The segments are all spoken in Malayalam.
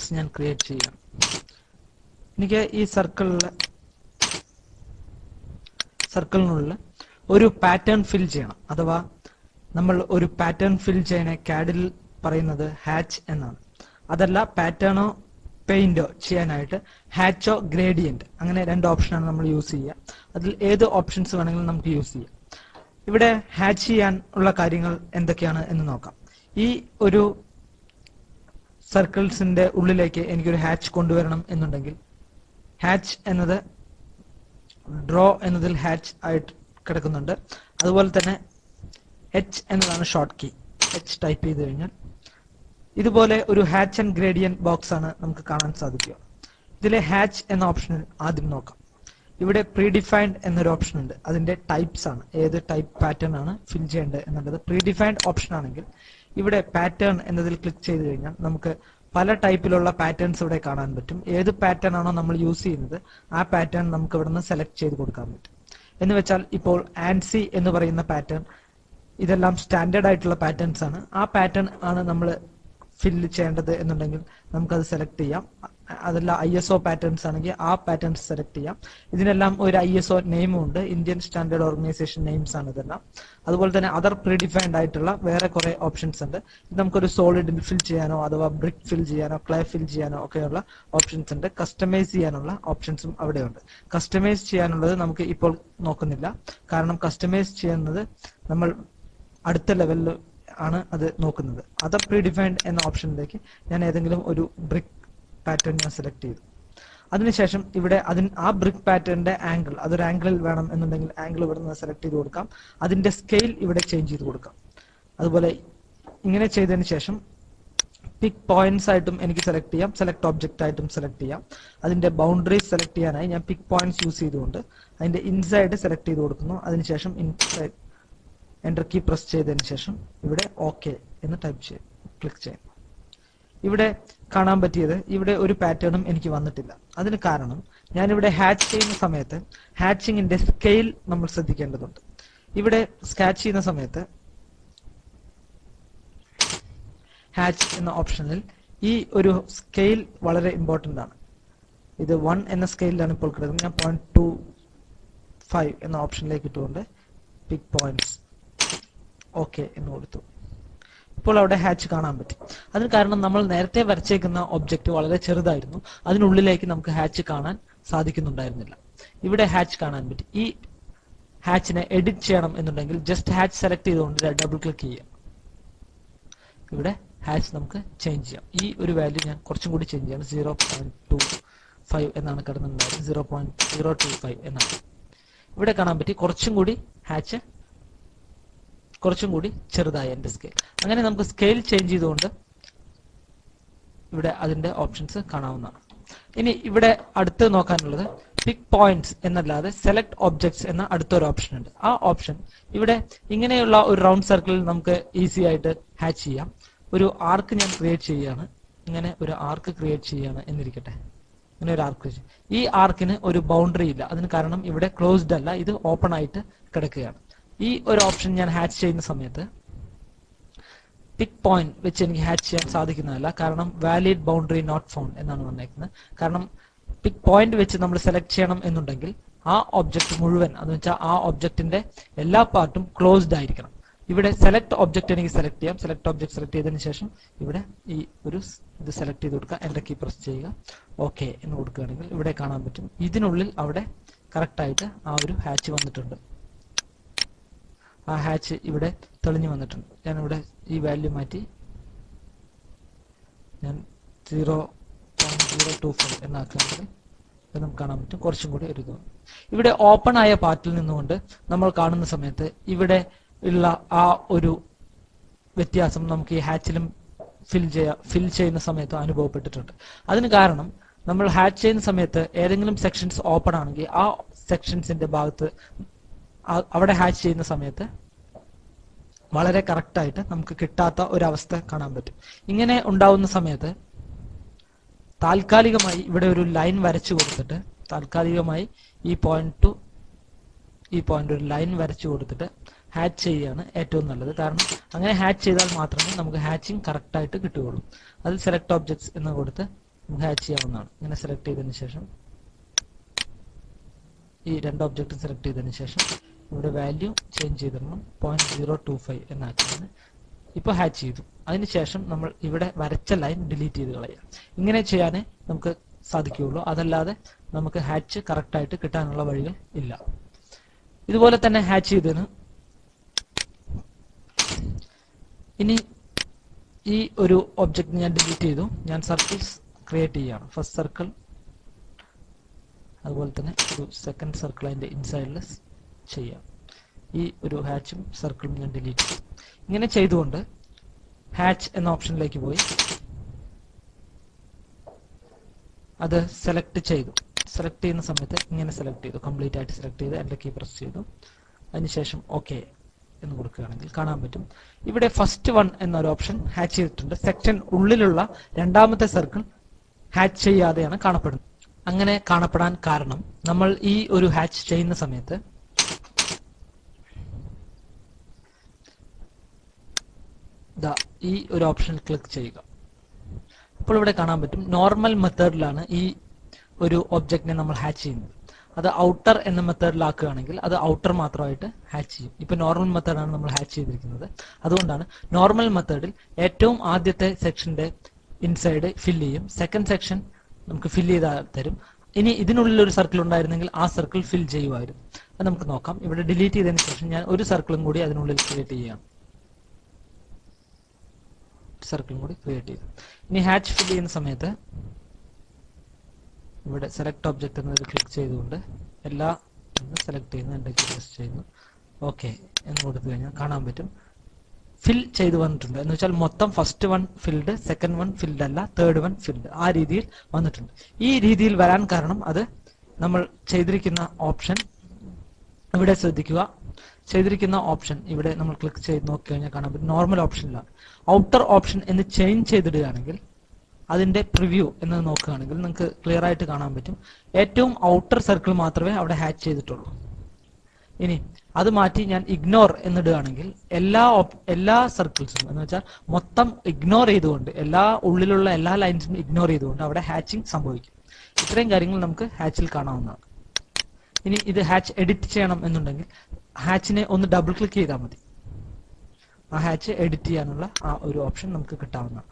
സർക്കിൾസ് ഞാൻ ക്രിയേറ്റ് ചെയ്യാം. എനിക്ക് ഈ സർക്കിളിൽ സർക്കിളിനുള്ളിൽ ഒരു പാറ്റേൺ ഫിൽ ചെയ്യണം. അഥവാ നമ്മൾ ഒരു പാറ്റേൺ ഫിൽ ചെയ്യണ കാഡിൽ പറയുന്നത് ഹാച്ച് എന്നാണ്. അതല്ല പാറ്റേണോ പെയിന്റോ ചെയ്യാനായിട്ട് ഹാച്ചോ ഗ്രേഡിയന്റ് അങ്ങനെ രണ്ട് ഓപ്ഷനാണ് നമ്മൾ യൂസ് ചെയ്യുക. അതിൽ ഏത് ഓപ്ഷൻസ് വേണമെങ്കിലും നമുക്ക് യൂസ് ചെയ്യാം. ഇവിടെ ഹാച്ച് ചെയ്യാൻ ഉള്ള കാര്യങ്ങൾ എന്തൊക്കെയാണ് എന്ന് നോക്കാം. ഈ ഒരു സർക്കിൾസിന്റെ ഉള്ളിലേക്ക് എനിക്കൊരു ഹാച്ച് കൊണ്ടുവരണം എന്നുണ്ടെങ്കിൽ ഹാച്ച് എന്നത് ഡ്രോ എന്നതിൽ ഹാച്ച് ആയിട്ട് കിടക്കുന്നുണ്ട്. അതുപോലെ തന്നെ എച്ച് എന്നതാണ് ഷോർട്ട് കീ. എച്ച് ടൈപ്പ് ചെയ്ത് കഴിഞ്ഞാൽ ഇതുപോലെ ഒരു ഹാച്ച് ആൻഡ് ഗ്രേഡിയൻ ബോക്സ് ആണ് നമുക്ക് കാണാൻ സാധിക്കുക. ഇതിലെ ഹാച്ച് എന്ന ഓപ്ഷനിൽ ആദ്യം നോക്കാം. ഇവിടെ പ്രീഡിഫൈൻഡ് എന്നൊരു ഓപ്ഷൻ ഉണ്ട്. അതിന്റെ ടൈപ്സ് ആണ്. ഏത് ടൈപ്പ് പാറ്റേൺ ആണ് ഫിൽ ചെയ്യേണ്ടത് എന്നുള്ളത്. പ്രീഡിഫൈൻഡ് ഓപ്ഷൻ ആണെങ്കിൽ ഇവിടെ പാറ്റേൺ എന്നതിൽ ക്ലിക്ക് ചെയ്ത് കഴിഞ്ഞാൽ നമുക്ക് പല ടൈപ്പിലുള്ള പാറ്റേൺസ് ഇവിടെ കാണാൻ പറ്റും. ഏത് പാറ്റേൺ ആണോ നമ്മൾ യൂസ് ചെയ്യുന്നത് ആ പാറ്റേൺ നമുക്ക് ഇവിടെ നിന്ന് സെലക്ട് ചെയ്ത് കൊടുക്കാൻ പറ്റും. എന്ന് വെച്ചാൽ ഇപ്പോൾ ആൻസി എന്ന് പറയുന്ന പാറ്റേൺ ഇതെല്ലാം സ്റ്റാൻഡേർഡ് ആയിട്ടുള്ള പാറ്റേൺസ് ആണ്. ആ പാറ്റേൺ ആണ് നമ്മൾ ഫില്ല് ചെയ്യേണ്ടത് എന്നുണ്ടെങ്കിൽ നമുക്കത് സെലക്ട് ചെയ്യാം. അതല്ല ഐ എസ് ഒ പാറ്റേൺസ് ആണെങ്കിൽ ആ പാറ്റേൺസ് സെലക്ട് ചെയ്യാം. ഇതിനെല്ലാം ഒരു ഐ എസ് ഒ നെയിമും ഉണ്ട്. ഇന്ത്യൻ സ്റ്റാൻഡേർഡ് ഓർഗനൈസേഷൻ നെയിംസ് ആണ് ഇതെല്ലാം. അതുപോലെ തന്നെ അതർ പ്രീഡിഫൈൻഡ് ആയിട്ടുള്ള വേറെ കുറെ ഓപ്ഷൻസ് ഉണ്ട്. നമുക്കൊരു സോളിഡിൽ ഫിൽ ചെയ്യാനോ അഥവാ ബ്രിക് ഫിൽ ചെയ്യാനോ ക്ലേ ഫിൽ ചെയ്യാനോ ഒക്കെയുള്ള ഓപ്ഷൻസ് ഉണ്ട്. കസ്റ്റമൈസ് ചെയ്യാനുള്ള ഓപ്ഷൻസും അവിടെ ഉണ്ട് കസ്റ്റമൈസ് ചെയ്യാനുള്ളത് നമുക്ക് ഇപ്പോൾ നോക്കുന്നില്ല. കാരണം കസ്റ്റമൈസ് ചെയ്യുന്നത് നമ്മൾ അടുത്ത ലെവലിൽ ആണ് അത് നോക്കുന്നത്. അതർ പ്രീഡിഫൈൻഡ് എന്ന ഓപ്ഷനിലേക്ക് ഞാൻ ഏതെങ്കിലും ഒരു ബ്രിക്ക് പാറ്റേൺ ഞാൻ സെലക്ട് ചെയ്തു. അതിനുശേഷം ഇവിടെ അതിന് ആ ബ്രിക്ക് പാറ്റേണിന്റെ ആംഗിൾ അതൊരു ആംഗിളിൽ വേണം എന്നുണ്ടെങ്കിൽ ആംഗിൾ ഇവിടെ നിന്ന് സെലക്ട് ചെയ്ത് കൊടുക്കാം. അതിന്റെ സ്കെയിൽ ഇവിടെ ചേഞ്ച് ചെയ്ത് കൊടുക്കാം. അതുപോലെ ഇങ്ങനെ ചെയ്തതിന് ശേഷം പിക് പോയിന്റ്സ് ആയിട്ടും എനിക്ക് സെലക്ട് ചെയ്യാം. സെലക്ട് ഒബ്ജക്റ്റ് ആയിട്ടും സെലക്ട് ചെയ്യാം. അതിന്റെ ബൗണ്ടറീസ് സെലക്ട് ചെയ്യാനായി ഞാൻ പിക് പോയിന്റ്സ് യൂസ് ചെയ്തുകൊണ്ട് അതിന്റെ ഇൻസൈഡ് സെലക്ട് ചെയ്ത് കൊടുക്കുന്നു. അതിനുശേഷം ഇൻസൈഡ് എന്റർ കീ പ്രസ് ചെയ്തതിന് ശേഷം ഇവിടെ ഓക്കെ എന്ന് ടൈപ്പ് ചെയ്യും ക്ലിക്ക് ചെയ്യാം. ഇവിടെ കാണാൻ പറ്റിയത് ഇവിടെ ഒരു പാറ്റേണും എനിക്ക് വന്നിട്ടില്ല. അതിന് കാരണം ഞാനിവിടെ ഹാച്ച് ചെയ്യുന്ന സമയത്ത് ഹാച്ചിങ്ങിന്റെ സ്കെയിൽ നമ്മൾ ശ്രദ്ധിക്കേണ്ടതുണ്ട്. ഇവിടെ സ്കാച്ച് ചെയ്യുന്ന സമയത്ത് ഹാച്ച് എന്ന ഓപ്ഷനിൽ ഈ ഒരു സ്കെയിൽ വളരെ ഇമ്പോർട്ടന്റ് ആണ്. ഇത് വൺ എന്ന സ്കെയിലാണ് ഇപ്പോൾ കിടക്കുന്നത്. ഞാൻ പോയിന്റ് ടു ഫൈവ് എന്ന ഓപ്ഷനിലേക്ക് ഇട്ടുകൊണ്ട് പിക് പോയിന്റ്സ് ഓക്കെ എന്ന് കൊടുത്തു. ഇപ്പോൾ അവിടെ ഹാച്ച് കാണാൻ പറ്റും. അതിന് കാരണം നമ്മൾ നേരത്തെ വരച്ചേക്കുന്ന ഒബ്ജക്റ്റ് വളരെ ചെറുതായിരുന്നു. അതിനുള്ളിലേക്ക് നമുക്ക് ഹാച്ച് കാണാൻ സാധിക്കുന്നുണ്ടായിരുന്നില്ല. ഇവിടെ ഹാച്ച് കാണാൻ പറ്റും. ഈ ഹാച്ചിനെ എഡിറ്റ് ചെയ്യണം എന്നുണ്ടെങ്കിൽ ജസ്റ്റ് ഹാച്ച് സെലക്ട് ചെയ്തുകൊണ്ട് ഡബിൾ ക്ലിക്ക് ചെയ്യാം. ഇവിടെ ഹാച്ച് നമുക്ക് ചേഞ്ച് ചെയ്യാം. ഈ ഒരു വാല്യൂ ഞാൻ കുറച്ചും കൂടി ചേഞ്ച് ചെയ്യണം. സീറോ പോയിന്റ് ടു ഫൈവ് എന്നാണ് കിടന്നുണ്ടായിരുന്നത്. Zero point zero two five എന്നാണ്. ഇവിടെ കാണാൻ പറ്റി. കുറച്ചും കൂടി ഹാച്ച് കുറച്ചും കൂടി ചെറുതായി എന്റെ സ്കെയിൽ അങ്ങനെ നമുക്ക് സ്കെയിൽ ചേഞ്ച് ചെയ്തുകൊണ്ട് ഇവിടെ അതിന്റെ ഓപ്ഷൻസ് കാണാവുന്നതാണ്. ഇനി ഇവിടെ അടുത്ത് നോക്കാനുള്ളത് പിക് പോയിന്റ്സ് എന്നല്ലാതെ സെലക്ട് ഒബ്ജക്ട്സ് എന്ന അടുത്തൊരു ഓപ്ഷൻ ഉണ്ട്. ആ ഓപ്ഷൻ ഇവിടെ ഇങ്ങനെയുള്ള ഒരു റൗണ്ട് സർക്കിളിൽ നമുക്ക് ഈസി ആയിട്ട് ഹാച്ച് ചെയ്യാം. ഒരു ആർക്ക് ഞാൻ ക്രിയേറ്റ് ചെയ്യുകയാണ്. ഇങ്ങനെ ഒരു ആർക്ക് ക്രിയേറ്റ് ചെയ്യുകയാണ് എന്നിരിക്കട്ടെ. ഇങ്ങനെ ഒരു ആർക്ക് ഈ ആർക്കിന് ഒരു ബൗണ്ടറി ഇല്ല. അതിന് കാരണം ഇവിടെ ക്ലോസ്ഡ് അല്ല. ഇത് ഓപ്പൺ ആയിട്ട് കിടക്കുകയാണ്. ഈ ഒരു ഓപ്ഷൻ ഞാൻ ഹാച്ച് ചെയ്യുന്ന സമയത്ത് പിക് പോയിന്റ് വെച്ച് എനിക്ക് ഹാച്ച് ചെയ്യാൻ സാധിക്കുന്നതല്ല. കാരണം വാലിഡ് ബൗണ്ടറി നോട്ട് ഫൗണ്ട് എന്നാണ് വന്നേക്കുന്നത്. കാരണം പിക് പോയിന്റ് വെച്ച് നമ്മൾ സെലക്ട് ചെയ്യണം എന്നുണ്ടെങ്കിൽ ആ ഒബ്ജക്റ്റ് മുഴുവൻ എന്ന് വെച്ചാൽ ആ ഒബ്ജക്റ്റിന്റെ എല്ലാ പാർട്ടും ക്ലോസ്ഡ് ആയിരിക്കണം. ഇവിടെ സെലക്ട് ഒബ്ജക്റ്റ് എനിക്ക് സെലക്ട് ചെയ്യാം. സെലക്ട് ഒബ്ജക്ട് സെലക്ട് ചെയ്തതിന് ശേഷം ഇവിടെ ഈ ഒരു ഇത് സെലക്ട് ചെയ്ത് കൊടുക്കുക. എന്റെ കീ പ്രസ് ചെയ്യുക. ഓക്കെ എന്ന് കൊടുക്കുകയാണെങ്കിൽ ഇവിടെ കാണാൻ പറ്റും. ഇതിനുള്ളിൽ അവിടെ കറക്റ്റ് ആയിട്ട് ആ ഒരു ഹാച്ച് വന്നിട്ടുണ്ട്. ആ ഹാച്ച് ഇവിടെ തെളിഞ്ഞു വന്നിട്ടുണ്ട്. ഞാൻ ഇവിടെ ഈ വാല്യൂ മാറ്റി ഞാൻ zero point zero two four എന്നാക്കുകയാണെങ്കിൽ നമുക്ക് കാണാൻ പറ്റും. കുറച്ചും കൂടി ഒരു ഇതാണ് ഇവിടെ ഓപ്പൺ ആയ പാർട്ടിൽ നിന്നുകൊണ്ട് നമ്മൾ കാണുന്ന സമയത്ത് ഇവിടെ ഉള്ള ആ ഒരു വ്യത്യാസം നമുക്ക് ഈ ഹാച്ചിലും ഫിൽ ചെയ്യാ ഫിൽ ചെയ്യുന്ന സമയത്ത് അനുഭവപ്പെട്ടിട്ടുണ്ട്. അതിന് കാരണം നമ്മൾ ഹാച്ച് ചെയ്യുന്ന സമയത്ത് ഏതെങ്കിലും സെക്ഷൻസ് ഓപ്പൺ ആണെങ്കിൽ ആ സെക്ഷൻസിന്റെ ഭാഗത്ത് അവിടെ ഹാച്ച് ചെയ്യുന്ന സമയത്ത് വളരെ കറക്റ്റായിട്ട് നമുക്ക് കിട്ടാത്ത ഒരവസ്ഥ കാണാൻ പറ്റും. ഇങ്ങനെ ഉണ്ടാവുന്ന സമയത്ത് താൽക്കാലികമായി ഇവിടെ ഒരു ലൈൻ വരച്ചു കൊടുത്തിട്ട് താൽക്കാലികമായി ഈ പോയിന്റ് ടു ഈ പോയിന്റ് ഒരു ലൈൻ വരച്ചു കൊടുത്തിട്ട് ഹാച്ച് ചെയ്യുകയാണ് ഏറ്റവും നല്ലത്. കാരണം അങ്ങനെ ഹാച്ച് ചെയ്താൽ മാത്രമേ നമുക്ക് ഹാച്ചിങ് കറക്റ്റ് ആയിട്ട് കിട്ടുകയുള്ളൂ. അതിൽ സെലക്ട് ഓബ്ജക്ട്സ് എന്ന് കൊടുത്ത് നമുക്ക് ഹാച്ച് ചെയ്യാവുന്നതാണ്. ഇങ്ങനെ സെലക്ട് ചെയ്തതിന് ശേഷം ഈ രണ്ട് ഒബ്ജക്റ്റ് സെലക്ട് ചെയ്തതിന് ശേഷം ഇവിടെ വാല്യൂ ചേഞ്ച് ചെയ്തിടണം. പോയിന്റ് സീറോ ടു ഫൈവ് എന്നാക്കിയാണ് ഇപ്പോൾ ഹാച്ച് ചെയ്തു. അതിനുശേഷം നമ്മൾ ഇവിടെ വരച്ച ലൈൻ ഡിലീറ്റ് ചെയ്ത് കളയാം. ഇങ്ങനെ ചെയ്യാനേ നമുക്ക് സാധിക്കുകയുള്ളൂ. അതല്ലാതെ നമുക്ക് ഹാച്ച് കറക്റ്റ് ആയിട്ട് കിട്ടാനുള്ള വഴികൾ ഇല്ല. ഇതുപോലെ തന്നെ ഹാച്ച് ചെയ്തതിന് ഇനി ഈ ഒരു ഒബ്ജക്റ്റ് ഞാൻ ഡിലീറ്റ് ചെയ്തു. ഞാൻ സർക്കിൾസ് ക്രിയേറ്റ് ചെയ്യുകയാണ് ഫസ്റ്റ് സർക്കിൾ അതുപോലെ തന്നെ ഒരു സെക്കൻഡ് സർക്കിൾ അതിന്റെ ഇൻസൈഡിൽ ചെയ്യാം. ഈ ഒരു ഹാച്ചും സർക്കിളും ഞാൻ ഡിലീറ്റ് ചെയ്യും ഇങ്ങനെ ചെയ്തുകൊണ്ട് ഹാച്ച് എന്ന ഓപ്ഷനിലേക്ക് പോയി. അത് സെലക്ട് ചെയ്തു. സെലക്ട് ചെയ്യുന്ന സമയത്ത് ഇങ്ങനെ സെലക്ട് ചെയ്തു. കംപ്ലീറ്റ് ആയിട്ട് സെലക്ട് ചെയ്ത് എന്റെ കീ പ്രസ് ചെയ്തു. അതിനുശേഷം ഓക്കെ എന്ന് കൊടുക്കുകയാണെങ്കിൽ കാണാൻ പറ്റും. ഇവിടെ ഫസ്റ്റ് വൺ എന്നൊരു ഓപ്ഷൻ ഹാച്ച് ചെയ്തിട്ടുണ്ട്. സെക്ഷൻ ഉള്ളിലുള്ള രണ്ടാമത്തെ സർക്കിൾ ഹാച്ച് ചെയ്യാതെയാണ് കാണപ്പെടുന്നത്. അങ്ങനെ കാണപ്പെടാൻ കാരണം നമ്മൾ ഈ ഒരു ഹാച്ച് ചെയ്യുന്ന സമയത്ത് ദാ ഈ ഒരു ഓപ്ഷൻ ക്ലിക്ക് ചെയ്യുക. അപ്പോൾ ഇവിടെ കാണാൻ പറ്റും നോർമൽ മെത്തേഡിലാണ് ഈ ഒരു ഒബ്ജക്റ്റിനെ നമ്മൾ ഹാച്ച് ചെയ്യുന്നത്. അത് ഔട്ടർ എന്ന മെത്തേഡിലാക്കുകയാണെങ്കിൽ അത് ഔട്ടർ മാത്രമായിട്ട് ഹാച്ച് ചെയ്യും. ഇപ്പൊ നോർമൽ മെത്തേഡാണ് നമ്മൾ ഹാച്ച് ചെയ്തിരിക്കുന്നത്. അതുകൊണ്ടാണ് നോർമൽ മെത്തേഡിൽ ഏറ്റവും ആദ്യത്തെ സെക്ഷന്റെ ഇൻസൈഡ് ഫില്ല് ചെയ്യും. സെക്കൻഡ് സെക്ഷൻ നമുക്ക് ഫില്ല് ചെയ്താൽ തരും. ഇനി ഇതിനുള്ളിൽ ഒരു സർക്കിൾ ഉണ്ടായിരുന്നെങ്കിൽ ആ സർക്കിൾ ഫിൽ ചെയ്യുമായിരുന്നു. അത് നമുക്ക് നോക്കാം. ഇവിടെ ഡിലീറ്റ് ചെയ്തതിന് ശേഷം ഞാൻ ഒരു സർക്കിളും കൂടി അതിനുള്ളിൽ ക്രിയേറ്റ് ചെയ്യുകയാണ്. സർക്കിളും കൂടി ക്രിയേറ്റ് ചെയ്തു. ഇനി ഹാച്ച് ഫിൽ ചെയ്യുന്ന സമയത്ത് ഇവിടെ സെലക്ട് ഒബ്ജക്റ്റ് എന്നതിൽ ക്ലിക്ക് ചെയ്തുകൊണ്ട് എല്ലാ സെലക്ട് ചെയ്യുന്നു പ്രസ് ചെയ്യുന്നു. ഓക്കെ എന്ന് കൊടുത്തു കഴിഞ്ഞാൽ കാണാൻ പറ്റും. ഫിൽ ചെയ്തു വന്നിട്ടുണ്ട്. എന്ന് വെച്ചാൽ മൊത്തം first one field second one field അല്ല തേർഡ് വൺ ഫിൽഡ് ആ രീതിയിൽ വന്നിട്ടുണ്ട്. ഈ രീതിയിൽ വരാൻ കാരണം അത് നമ്മൾ ചെയ്തിരിക്കുന്ന ഓപ്ഷൻ ഇവിടെ ശ്രദ്ധിക്കുക. ചെയ്തിരിക്കുന്ന ഓപ്ഷൻ ഇവിടെ നമ്മൾ ക്ലിക്ക് ചെയ്ത് നോക്കി കഴിഞ്ഞാൽ കാണാൻ പറ്റും. നോർമൽ ഓപ്ഷനിലാണ് ഔട്ടർ ഓപ്ഷൻ എന്ന് ചേഞ്ച് ചെയ്തിടുകയാണെങ്കിൽ അതിന്റെ പ്രിവ്യൂ എന്ന് നോക്കുകയാണെങ്കിൽ നിങ്ങൾക്ക് ക്ലിയർ ആയിട്ട് കാണാൻ പറ്റും. ഏറ്റവും ഔട്ടർ സർക്കിൾ മാത്രമേ അവിടെ ഹാച്ച് ചെയ്തിട്ടുള്ളൂ. ഇനി അത് മാറ്റി ഞാൻ ഇഗ്നോർ എന്നിടുകയാണെങ്കിൽ എല്ലാ എല്ലാ സർക്കിൾസും എന്ന് വെച്ചാൽ മൊത്തം ഇഗ്നോർ ചെയ്തുകൊണ്ട് എല്ലാ ഉള്ളിലുള്ള എല്ലാ ലൈൻസും ഇഗ്നോർ ചെയ്തുകൊണ്ട് അവിടെ ഹാച്ചിങ് സംഭവിക്കും. ഇത്രയും കാര്യങ്ങൾ നമുക്ക് ഹാച്ചിൽ കാണാവുന്നതാണ്. ഇനി ഇത് ഹാച്ച് എഡിറ്റ് ചെയ്യണം എന്നുണ്ടെങ്കിൽ ഹാച്ചിനെ ഒന്ന് ഡബിൾ ക്ലിക്ക് ചെയ്താൽ മതി. ആ ഹാച്ച് എഡിറ്റ് ചെയ്യാനുള്ള ആ ഒരു ഓപ്ഷൻ നമുക്ക് കിട്ടാവുന്നതാണ്.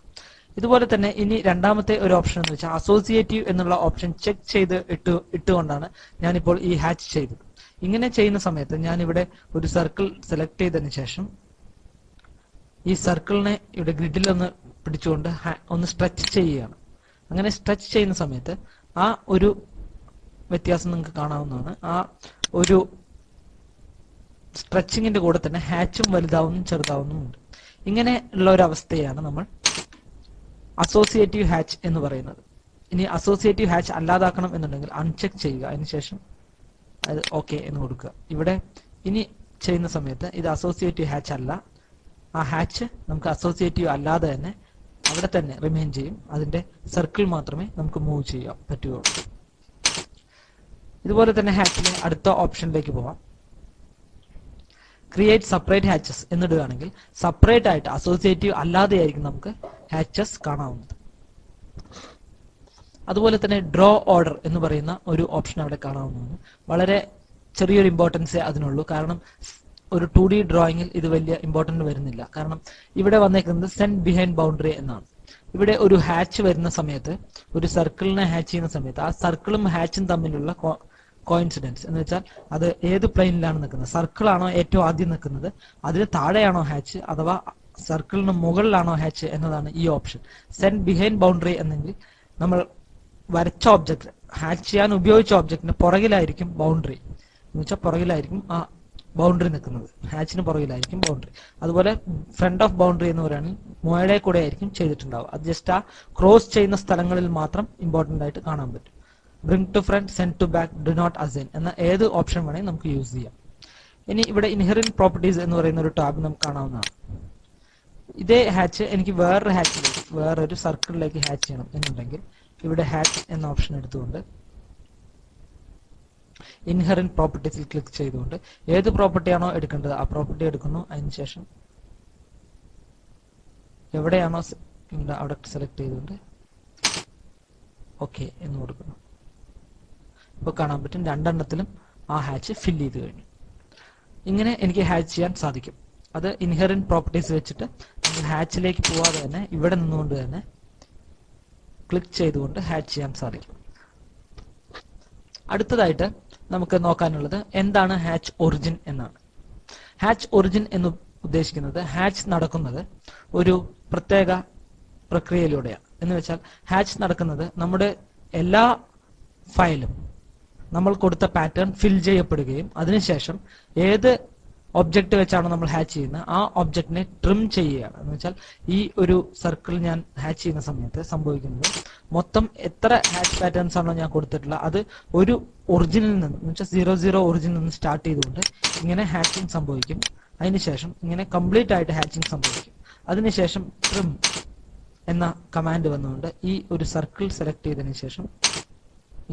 ഇതുപോലെ തന്നെ ഇനി രണ്ടാമത്തെ ഒരു ഓപ്ഷൻ എന്ന് വെച്ചാൽ അസോസിയേറ്റീവ് എന്നുള്ള ഓപ്ഷൻ ചെക്ക് ചെയ്ത് ഇട്ട് ഇട്ടുകൊണ്ടാണ് ഞാനിപ്പോൾ ഈ ഹാച്ച് ചെയ്തത്. ഇങ്ങനെ ചെയ്യുന്ന സമയത്ത് ഞാൻ ഇവിടെ ഒരു സർക്കിൾ സെലക്ട് ചെയ്തതിന് ശേഷം ഈ സർക്കിളിനെ ഇവിടെ ഗ്രിഡിൽ ഒന്ന് പിടിച്ചുകൊണ്ട് ഒന്ന് സ്ട്രെച്ച് ചെയ്യുകയാണ്. അങ്ങനെ സ്ട്രെച്ച് ചെയ്യുന്ന സമയത്ത് ആ ഒരു വ്യത്യാസം നിങ്ങൾക്ക് കാണാവുന്നതാണ്. ആ ഒരു സ്ട്രെച്ചിങ്ങിന്റെ കൂടെ തന്നെ ഹാച്ചും വലുതാവുന്നു ചെറുതാവുന്നു ഉണ്ട്. ഇങ്ങനെ ഉള്ള ഒരു അവസ്ഥയാണ് നമ്മൾ അസോസിയേറ്റീവ് ഹാച്ച് എന്ന് പറയുന്നത്. ഇനി അസോസിയേറ്റീവ് ഹാച്ച് അല്ലാതാക്കണം എന്നുണ്ടെങ്കിൽ അൺചെക്ക് ചെയ്യുക. അതിനുശേഷം അത് ഓക്കെ എന്ന് കൊടുക്കുക. ഇവിടെ ഇനി ചെയ്യുന്ന സമയത്ത് ഇത് അസോസിയേറ്റീവ് ഹാച്ച് അല്ല. ആ ഹാച്ച് നമുക്ക് അസോസിയേറ്റീവ് അല്ലാതെ തന്നെ അവിടെ തന്നെ റിമെയിൻ ചെയ്യും. അതിന്റെ സർക്കിൾ മാത്രമേ നമുക്ക് മൂവ് ചെയ്യാൻ പറ്റുകയുള്ളൂ. ഇതുപോലെ തന്നെ ഹാച്ചിലെ അടുത്ത ഓപ്ഷനിലേക്ക് പോവാം. ക്രിയേറ്റ് സെപ്പറേറ്റ് ഹാച്ചസ് എന്നിടുകയാണെങ്കിൽ സെപ്പറേറ്റ് ആയിട്ട് അസോസിയേറ്റീവ് അല്ലാതെ ആയിരിക്കും നമുക്ക് ഹാച്ചസ് കാണാവുന്നത്. അതുപോലെ തന്നെ ഡ്രോ ഓർഡർ എന്ന് പറയുന്ന ഒരു ഓപ്ഷൻ അവിടെ കാണാവുന്നതാണ്. വളരെ ചെറിയൊരു ഇമ്പോർട്ടൻസേ അതിനുള്ളൂ. കാരണം ഒരു ടു ഡി ഡ്രോയിങ്ങിൽ ഇത് വലിയ ഇമ്പോർട്ടന്റ് വരുന്നില്ല. കാരണം ഇവിടെ വന്നേക്കുന്നത് സെൻഡ് ബിഹൈൻഡ് ബൗണ്ടറി എന്നാണ്. ഇവിടെ ഒരു ഹാച്ച് വരുന്ന സമയത്ത് ഒരു സർക്കിളിനെ ഹാച്ച് ചെയ്യുന്ന സമയത്ത് ആ സർക്കിളും ഹാച്ചും തമ്മിലുള്ള കോയിൻസിഡൻസ് എന്ന് വെച്ചാൽ അത് ഏത് പ്ലെയിനിലാണ് നിൽക്കുന്നത്? സർക്കിൾ ആണോ ഏറ്റവും ആദ്യം നിൽക്കുന്നത്? അതിന് താഴെയാണോ ഹാച്ച് അഥവാ സർക്കിളിന് മുകളിലാണോ ഹാച്ച് എന്നതാണ് ഈ ഓപ്ഷൻ സെൻഡ് ബിഹൈൻഡ് ബൗണ്ടറി എന്നെങ്കിൽ നമ്മൾ വരച്ച ഓബ്ജക്റ്റ് ഹാച്ച് ചെയ്യാൻ ഉപയോഗിച്ച ഓബ്ജക്റ്റിന് പുറകിലായിരിക്കും ബൗണ്ടറി എന്ന് വെച്ചാൽ പുറകിലായിരിക്കും ആ ബൗണ്ടറി നിൽക്കുന്നത്. ഹാച്ചിന് പുറകിലായിരിക്കും ബൗണ്ടറി അതുപോലെ ഫ്രണ്ട് ഓഫ് ബൗണ്ടറി എന്ന് പറയുകയാണെങ്കിൽ മുഴയുടെ കൂടെ ആയിരിക്കും ചെയ്തിട്ടുണ്ടാവുക. അത് ജസ്റ്റ് ആ ക്രോസ് ചെയ്യുന്ന സ്ഥലങ്ങളിൽ മാത്രം ഇമ്പോർട്ടന്റ് ആയിട്ട് കാണാൻ പറ്റും. Bring to front send to back do not assign എന്ന ഏത് ഓപ്ഷൻ വേണമെങ്കിൽ നമുക്ക് യൂസ് ചെയ്യാം. ഇനി ഇവിടെ ഇൻഹെറിൻ പ്രോപ്പർട്ടീസ് എന്ന് പറയുന്ന ഒരു ടാബ് നമുക്ക് കാണാവുന്നതാണ്. ഇതേ ഹാച്ച് എനിക്ക് വേറൊരു ഹാച്ചിലേക്ക് വേറൊരു സർക്കിളിലേക്ക് ഹാച്ച് ചെയ്യണം എന്നുണ്ടെങ്കിൽ ഇവിടെ ഹാച്ച് എന്ന ഓപ്ഷൻ എടുത്തുകൊണ്ട് ഇൻഹെറിൻ പ്രോപ്പർട്ടീസിൽ ക്ലിക്ക് ചെയ്തുകൊണ്ട് ഏത് പ്രോപ്പർട്ടിയാണോ എടുക്കേണ്ടത് ആ പ്രോപ്പർട്ടി എടുക്കുന്നു. അതിനുശേഷം എവിടെയാണോ അവിടെ സെലക്ട് ചെയ്തുകൊണ്ട് ഓക്കെ എന്ന് കൊടുക്കുന്നു. ഇപ്പോൾ കാണാൻ പറ്റും രണ്ടെണ്ണത്തിലും ആ ഹാച്ച് ഫില്ല് ചെയ്ത് കഴിഞ്ഞു. ഇങ്ങനെ എനിക്ക് ഹാച്ച് ചെയ്യാൻ സാധിക്കും. അത് ഇൻഹെറന്റ് പ്രോപ്പർട്ടീസ് വെച്ചിട്ട് നമ്മൾ ഹാച്ചിലേക്ക് പോവാതെ തന്നെ ഇവിടെ നിന്നുകൊണ്ട് തന്നെ ക്ലിക്ക് ചെയ്തുകൊണ്ട് ഹാച്ച് ചെയ്യാൻ സാധിക്കും. അടുത്തതായിട്ട് നമുക്ക് നോക്കാനുള്ളത് എന്താണ് ഹാച്ച് ഒറിജിൻ എന്നാണ്. ഹാച്ച് ഒറിജിൻ എന്ന് ഉദ്ദേശിക്കുന്നത് ഹാച്ച് നടക്കുന്നത് ഒരു പ്രത്യേക പ്രക്രിയയിലൂടെയാണ്. എന്ന് വെച്ചാൽ ഹാച്ച് നടക്കുന്നത് നമ്മുടെ എല്ലാ ഫയലും നമ്മൾ കൊടുത്ത പാറ്റേൺ ഫിൽ ചെയ്യപ്പെടുകയും അതിനുശേഷം ഏത് ഒബ്ജക്റ്റ് വെച്ചാണോ നമ്മൾ ഹാച്ച് ചെയ്യുന്നത് ആ ഒബ്ജക്റ്റിനെ ട്രിം ചെയ്യുകയാണ്. എന്ന് വെച്ചാൽ ഈ ഒരു സർക്കിൾ ഞാൻ ഹാച്ച് ചെയ്യുന്ന സമയത്ത് സംഭവിക്കുന്നത് മൊത്തം എത്ര ഹാച്ച് പാറ്റേൺസ് ആണോ ഞാൻ കൊടുത്തിട്ടുള്ളത് അത് ഒരു ഒറിജിനിൽ നിന്ന് എന്ന് വെച്ചാൽ സീറോ സീറോ ഒറിജിനിൽ നിന്ന് സ്റ്റാർട്ട് ചെയ്തുകൊണ്ട് ഇങ്ങനെ ഹാച്ചിങ് സംഭവിക്കും. അതിനുശേഷം ഇങ്ങനെ കംപ്ലീറ്റ് ആയിട്ട് ഹാച്ചിങ് സംഭവിക്കും. അതിനുശേഷം ട്രിം എന്ന കമാൻഡ് വന്നുകൊണ്ട് ഈ ഒരു സർക്കിൾ സെലക്ട് ചെയ്തതിനു ശേഷം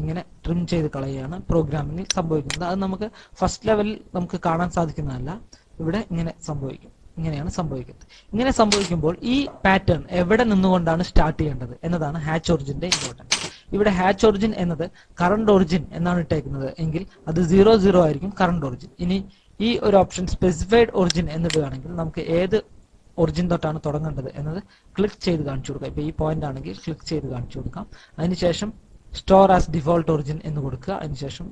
ഇങ്ങനെ ട്രിം ചെയ്ത് കളയുകയാണ് പ്രോഗ്രാമിംഗിൽ സംഭവിക്കുന്നത്. അത് നമുക്ക് ഫസ്റ്റ് ലെവലിൽ നമുക്ക് കാണാൻ സാധിക്കുന്നതല്ല. ഇവിടെ ഇങ്ങനെ സംഭവിക്കും. ഇങ്ങനെയാണ് സംഭവിക്കുന്നത്. ഇങ്ങനെ സംഭവിക്കുമ്പോൾ ഈ പാറ്റേൺ എവിടെ നിന്നുകൊണ്ടാണ് സ്റ്റാർട്ട് ചെയ്യേണ്ടത് എന്നതാണ് ഹാച്ച് ഒറിജിന്റെ ഇമ്പോർട്ടൻസ് ഇവിടെ ഹാച്ച് ഒറിജിൻ എന്നത് കറണ്ട് ഒറിജിൻ എന്നാണ് ഇട്ടേക്കുന്നത് എങ്കിൽ അത് സീറോ സീറോ ആയിരിക്കും കറണ്ട് ഒറിജിൻ ഇനി ഈ ഒരു ഓപ്ഷൻ സ്പെസിഫൈഡ് ഒറിജിൻ എന്നിടുകയാണെങ്കിൽ നമുക്ക് ഏത് ഒറിജിൻ തൊട്ടാണ് തുടങ്ങേണ്ടത് എന്നത് ക്ലിക്ക് ചെയ്ത് കാണിച്ചു കൊടുക്കാം. ഇപ്പൊ ഈ പോയിന്റ് ആണെങ്കിൽ ക്ലിക്ക് ചെയ്ത് കാണിച്ചു കൊടുക്കാം. അതിനുശേഷം സ്റ്റോർ ആസ് ഡിഫോൾട്ട് ഒറിജിൻ എന്ന് കൊടുക്കുക. അതിനുശേഷം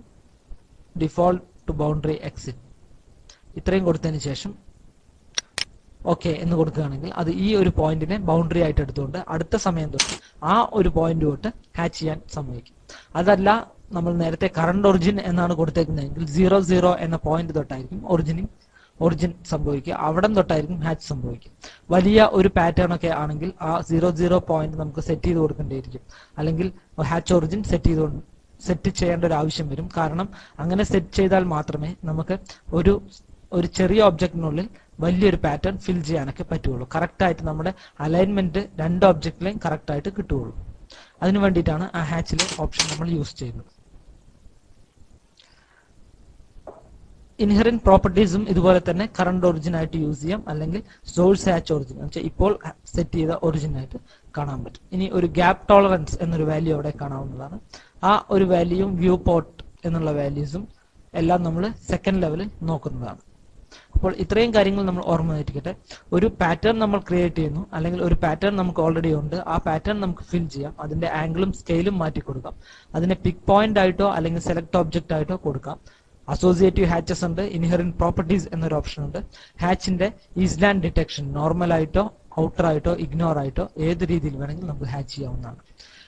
ഡിഫോൾട്ട് ടു ബൗണ്ടറി എക്സിറ്റ് ഇത്രയും കൊടുത്തതിന് ശേഷം ഓക്കെ എന്ന് കൊടുക്കുകയാണെങ്കിൽ അത് ഈ ഒരു പോയിന്റിനെ ബൗണ്ടറി ആയിട്ട് എടുത്തുകൊണ്ട് അടുത്ത സമയം തൊട്ട് ആ ഒരു പോയിന്റ് തൊട്ട് ഹാച്ച് ചെയ്യാൻ സമ്മതിക്കും. അതല്ല നമ്മൾ നേരത്തെ കറണ്ട് ഒറിജിൻ എന്നാണ് കൊടുത്തേക്കുന്നതെങ്കിൽ സീറോ സീറോ എന്ന പോയിന്റ് തൊട്ടായിരിക്കും ഒറിജിനിങ് ഒറിജിൻ സംഭവിക്കുക. അവിടം തൊട്ടായിരിക്കും ഹാച്ച് സംഭവിക്കുക. വലിയ ഒരു പാറ്റേൺ ഒക്കെ ആണെങ്കിൽ ആ സീറോ സീറോ പോയിന്റ് നമുക്ക് സെറ്റ് ചെയ്ത് കൊടുക്കേണ്ടിയിരിക്കും. അല്ലെങ്കിൽ ഹാച്ച് ഒറിജിൻ സെറ്റ് ചെയ്ത് സെറ്റ് ചെയ്യേണ്ട ഒരു ആവശ്യം വരും. കാരണം അങ്ങനെ സെറ്റ് ചെയ്താൽ മാത്രമേ നമുക്ക് ഒരു ഒരു ചെറിയ ഒബ്ജക്റ്റിനുള്ളിൽ വലിയൊരു പാറ്റേൺ ഫിൽ ചെയ്യാനൊക്കെ പറ്റുള്ളൂ കറക്റ്റായിട്ട് നമ്മുടെ അലൈൻമെന്റ് രണ്ട് ഒബ്ജക്റ്റിലെയും കറക്റ്റായിട്ട് കിട്ടുകയുള്ളൂ. അതിനു വേണ്ടിയിട്ടാണ് ആ ഹാച്ചിലെ ഓപ്ഷൻ നമ്മൾ യൂസ് ചെയ്യുന്നത്. ഇൻഹെറന്റ് പ്രോപ്പർട്ടീസും ഇതുപോലെ തന്നെ കറണ്ട് ഒറിജിൻ ആയിട്ട് യൂസ് ചെയ്യാം. അല്ലെങ്കിൽ സോഴ്സ് ഹാച്ച് ഒറിജിൻ വെച്ചാൽ ഇപ്പോൾ സെറ്റ് ചെയ്ത ഒറിജിൻ ആയിട്ട് കാണാൻ പറ്റും. ഇനി ഒരു ഗ്യാപ് ടോളറൻസ് എന്നൊരു വാല്യൂ അവിടെ കാണാവുന്നതാണ്. ആ ഒരു വാല്യൂയും വ്യൂ പോർട്ട് എന്നുള്ള വാല്യൂസും എല്ലാം നമ്മൾ സെക്കൻഡ് ലെവലിൽ നോക്കുന്നതാണ്. അപ്പോൾ ഇത്രയും കാര്യങ്ങൾ നമ്മൾ ഓർമ്മ വെച്ചിരിക്കട്ടെ. ഒരു പാറ്റേൺ നമ്മൾ ക്രിയേറ്റ് ചെയ്യുന്നു. അല്ലെങ്കിൽ ഒരു പാറ്റേൺ നമുക്ക് ഓൾറെഡി ഉണ്ട്. ആ പാറ്റേൺ നമുക്ക് ഫിൽ ചെയ്യാം. അതിന്റെ ആംഗിളും സ്കെയിലും മാറ്റി കൊടുക്കാം അതിനെ പിക് പോയിന്റ് ആയിട്ടോ അല്ലെങ്കിൽ സെലക്ട് ഒബ്ജക്റ്റ് ആയിട്ടോ കൊടുക്കാം. അസോസിയേറ്റീവ് ഹാച്ചസ് ഉണ്ട് ഇൻഹെറിൻ പ്രോപ്പർട്ടീസ് എന്നൊരു ഓപ്ഷൻ ഉണ്ട്. ഹാച്ചിന്റെ ഈസ്ലാൻഡ് ഡിറ്റക്ഷൻ നോർമൽ ആയിട്ടോ ഔട്ടർ ആയിട്ടോ ഇഗ്നോർ ആയിട്ടോ ഏത് രീതിയിൽ വേണമെങ്കിലും നമുക്ക് ഹാച്ച് ചെയ്യാവുന്നതാണ്.